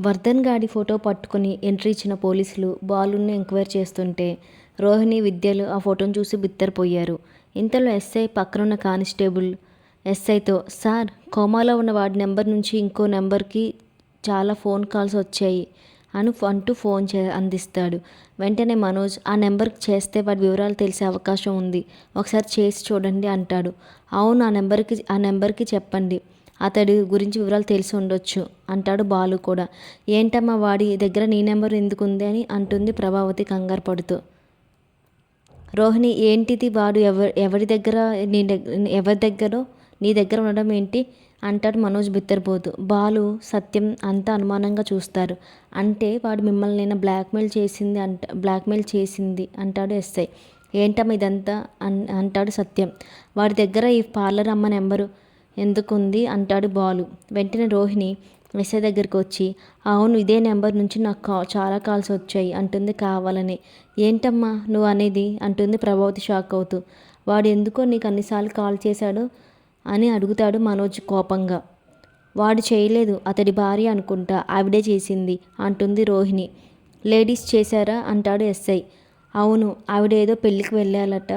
వర్ధన్ గాడి ఫోటో పట్టుకుని ఎంట్రీ ఇచ్చిన పోలీసులు బాలుని ఎంక్వైరీ చేస్తుంటే రోహిణి విద్యలు ఆ ఫోటోను చూసి బిత్తరపోయారు. ఇంతలో ఎస్ఐ పక్కనున్న కానిస్టేబుల్ ఎస్ఐతో సార్ కోమాలో ఉన్న వాడి నెంబర్ నుంచి ఇంకో నెంబర్కి చాలా ఫోన్ కాల్స్ వచ్చాయి అని అంటూ ఫోన్ చే అందిస్తాడు. వెంటనే మనోజ్ ఆ నెంబర్కి చేస్తే వాడి వివరాలు తెలిసే అవకాశం ఉంది. ఒకసారి చేసి చూడండి అంటాడు. అవును ఆ నెంబర్కి ఆ నెంబర్కి చెప్పండి. అతడి గురించి వివరాలు తెలిసి ఉండొచ్చు అంటాడు బాలు కూడా. ఏంటమ్మా వాడి దగ్గర నీ నెంబర్ ఎందుకు ఉంది అని అంటుంది ప్రభావతి కంగారు పడుతూ. రోహిణి ఏంటిది వాడు ఎవరి ఎవరి దగ్గర నీ దగ్గర ఎవరి దగ్గర నీ దగ్గర ఉండడం ఏంటి? అంటాడు మనోజ్ బిత్తరపోతూ. బాలు సత్యం అంతా అనుమానంగా చూస్తారు. అంటే వాడు మిమ్మల్ని నేను బ్లాక్మెయిల్ చేసింది అంట బ్లాక్మెయిల్ చేసింది అంటాడు ఎస్ఐ. ఏంటమ్మా ఇదంతా అన్ అంటాడు సత్యం. వాడి దగ్గర ఈ పార్లర్ అమ్మ నెంబరు ఎందుకుంది? అంటాడు బాలు. వెంటనే రోహిణి ఎస్ఐ దగ్గరికి వచ్చి అవును ఇదే నెంబర్ నుంచి నాకు కా చాలా కాల్స్ వచ్చాయి. అంటుంది కావాలని. ఏంటమ్మా నువ్వు అనేది? అంటుంది ప్రభావతి షాక్ అవుతూ. వాడు ఎందుకో నీకు అన్నిసార్లు కాల్ చేశాడు అని అడుగుతాడు మనోజ్ కోపంగా. వాడు చేయలేదు అతడి భార్య అనుకుంటా ఆవిడే చేసింది అంటుంది రోహిణి. లేడీస్ చేశారా? అంటాడు ఎస్ఐ. అవును ఆవిడేదో పెళ్ళికి వెళ్ళాలట.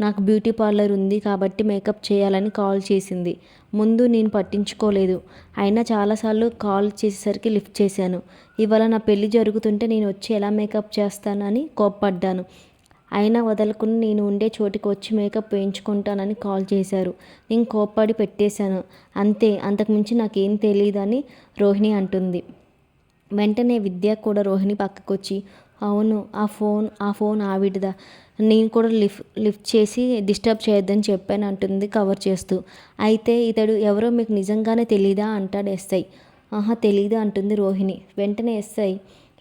నాకు బ్యూటీ పార్లర్ ఉంది కాబట్టి మేకప్ చేయాలని కాల్ చేసింది. ముందు నేను పట్టించుకోలేదు. అయినా చాలాసార్లు కాల్ చేసేసరికి లిఫ్ట్ చేశాను. ఇవాళ నా పెళ్ళి జరుగుతుంటే నేను వచ్చి ఎలా మేకప్ చేస్తానని కోప్పడ్డాను. అయినా వదలకుండా నేను ఉండే చోటికి వచ్చి మేకప్ వేయించుకుంటానని కాల్ చేశారు. నేను కోప్పడి పెట్టేశాను. అంతే అంతకుమించి నాకేం తెలియదని రోహిణి అంటుంది. వెంటనే విద్య కూడా రోహిణి పక్కకు వచ్చి అవును ఆ ఫోన్ ఆ ఫోన్ ఆవిడదా. నేను కూడా లిఫ్ట్ లిఫ్ట్ చేసి డిస్టర్బ్ చేయొద్దని చెప్పాను అంటుంది కవర్ చేస్తూ. అయితే ఇతడు ఎవరో మీకు నిజంగానే తెలీదా? అంటాడు ఎస్ఐ. ఆహా తెలీదు అంటుంది రోహిణి. వెంటనే ఎస్ఐ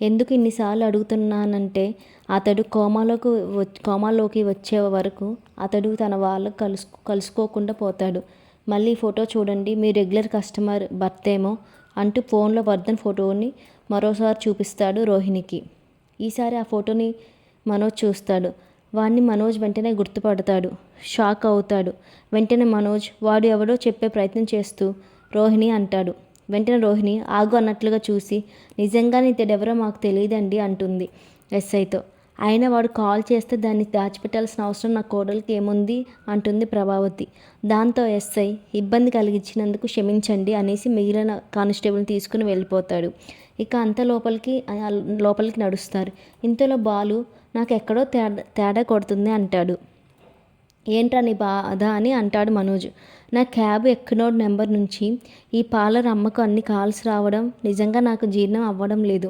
ఎందుకు ఇన్నిసార్లు అడుగుతున్నానంటే అతడు కోమాలోకి కోమాలోకి వచ్చే వరకు అతడు తన వాళ్ళకు కలుసు కలుసుకోకుండా పోతాడు. మళ్ళీ ఫోటో చూడండి మీ రెగ్యులర్ కస్టమర్ భర్తేమో అంటూ ఫోన్లో వర్ధన్ ఫోటోని మరోసారి చూపిస్తాడు రోహిణికి. ఈసారి ఆ ఫోటోని మనోజ్ చూస్తాడు. వాడిని మనోజ్ వెంటనే గుర్తుపడతాడు. షాక్ అవుతాడు. వెంటనే మనోజ్ వాడు ఎవడో చెప్పే ప్రయత్నం చేస్తూ రోహిణి అంటాడు. వెంటనే రోహిణి ఆగు అన్నట్లుగా చూసి నిజంగానే ఇతడెవరో మాకు తెలియదండి అంటుంది ఎస్ఐతో. అయినా వాడు కాల్ చేస్తే దాన్ని దాచిపెట్టాల్సిన అవసరం నా కోడలికి ఏముంది? అంటుంది ప్రభావతి. దాంతో ఎస్ఐ ఇబ్బంది కలిగించినందుకు క్షమించండి అనేసి మిగిలిన కానిస్టేబుల్ని తీసుకుని వెళ్ళిపోతాడు. ఇక అంత లోపలికి లోపలికి నడుస్తారు. ఇంతలో బాలు నాకు ఎక్కడో తేడా తేడా కొడుతుంది అంటాడు. ఏంట్రా నీ బాధ అని అంటాడు మనోజ్. నా క్యాబ్ ఎక్కనోడ్ నెంబర్ నుంచి ఈ పార్లర్ అమ్మకు అన్ని కాల్స్ రావడం నిజంగా నాకు జీర్ణం అవ్వడం లేదు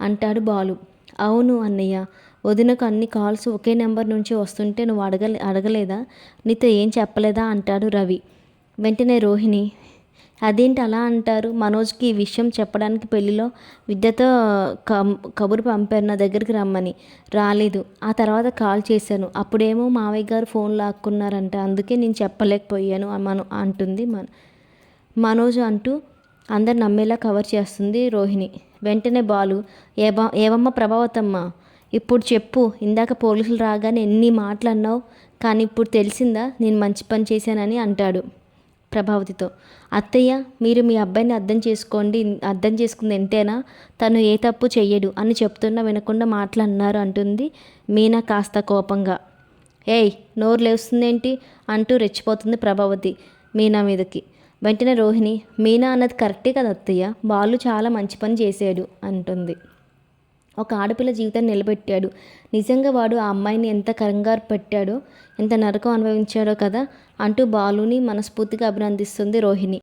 అంటాడు బాలు. అవును అన్నయ్య వదినకు అన్ని కాల్స్ ఒకే నెంబర్ నుంచి వస్తుంటే నువ్వు అడగలే అడగలేదా? నీతో ఏం చెప్పలేదా? అంటాడు రవి. వెంటనే రోహిణి అదేంటి అలా అంటారు? మనోజ్కి ఈ విషయం చెప్పడానికి పెళ్ళిలో విద్యతో కబురు పంపారు నా దగ్గరికి రమ్మని. రాలేదు. ఆ తర్వాత కాల్ చేశాను. అప్పుడేమో మావయ్య గారు ఫోన్ లాక్కున్నారంట. అందుకే నేను చెప్పలేకపోయాను మన అంటుంది మన మనోజ్ అంటూ అందరు నమ్మేలా కవర్ చేస్తుంది రోహిణి. వెంటనే బాలు ఏబా ఏవమ్మ ప్రభావతమ్మ ఇప్పుడు చెప్పు. ఇందాక పోలీసులు రాగానే ఎన్ని మాటలు అన్నావు కానీ ఇప్పుడు తెలిసిందా? నేను మంచి పని చేశానని అంటాడు. ప్రభావతితో. అత్తయ్య మీరు మీ అబ్బాయిని అర్థం చేసుకోండి అర్థం చేసుకుంది ఎంతేనా తను ఏ తప్పు చెయ్యడు అని చెప్తున్నా వినకుండా మాట్లాడన్నారు అంటుంది మీనా కాస్త కోపంగా. ఏయ్ నోరు లేస్తుందేంటి? అంటూ రెచ్చిపోతుంది ప్రభావతి మీనా మీదకి. వెంటనే రోహిణి మీనా అన్నది కరెక్టే కదా అత్తయ్య బాలు చాలా మంచి పని చేశాడు అంటుంది. ఒక ఆడపిల్ల జీవితాన్ని నిలబెట్టాడు. నిజంగా వాడు ఆ అమ్మాయిని ఎంత కంగారు పెట్టాడో ఎంత నరకం అనుభవించాడో కదా అంటూ బాలుని మనస్ఫూర్తిగా అభినందిస్తుంది రోహిణి.